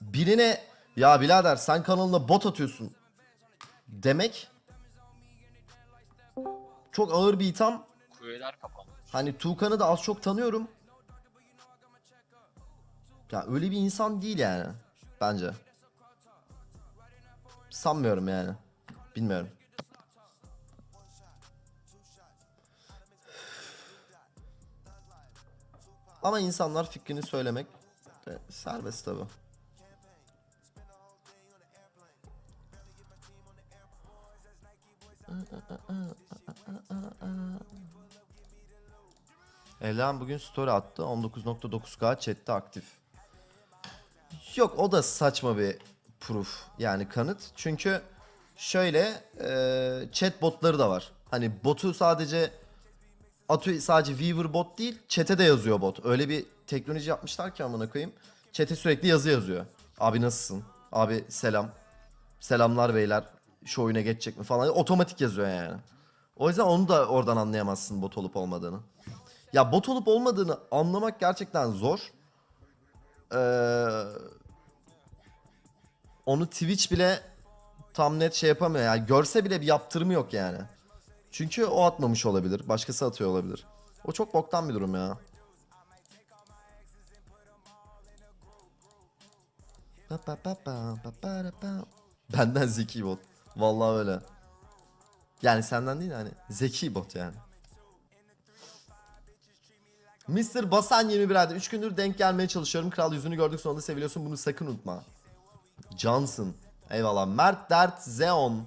birine ya birader sen kanalına bot atıyorsun demek çok ağır bir itham. Kuleler kapandı. Hani Tuğkan'ı da az çok tanıyorum. Ya öyle bir insan değil yani bence. Sanmıyorum yani. Bilmiyorum. Ama insanlar fikrini söylemek de serbest tabi. Elen bugün story attı. 19.9K chatte aktif. Yok o da saçma bir proof yani kanıt. Çünkü şöyle e, chat botları da var. Hani botu sadece atıyor sadece Weaver bot değil chat'e de yazıyor bot. Öyle bir teknoloji yapmışlar ki amına koyayım. Chat'e sürekli yazı yazıyor. Abi nasılsın? Abi selam. Selamlar beyler. Şu oyuna geçecek mi falan. Otomatik yazıyor yani. O yüzden onu da oradan anlayamazsın bot olup olmadığını. Ya bot olup olmadığını anlamak gerçekten zor. Ee, onu Twitch bile tam net şey yapamıyor. Yani görse bile bir yaptırımı yok yani. Çünkü o atmamış olabilir. Başkası atıyor olabilir. O çok boktan bir durum ya. Benden zeki bot. Vallahi öyle. Yani senden değil hani zeki bot yani. Mr. Basan 21 ayda 3 gündür denk gelmeye çalışıyorum. Kral yüzünü gördük sonunda seviliyorsun bunu sakın unutma. Johnson. Eyvallah. Mert Dert Zeon.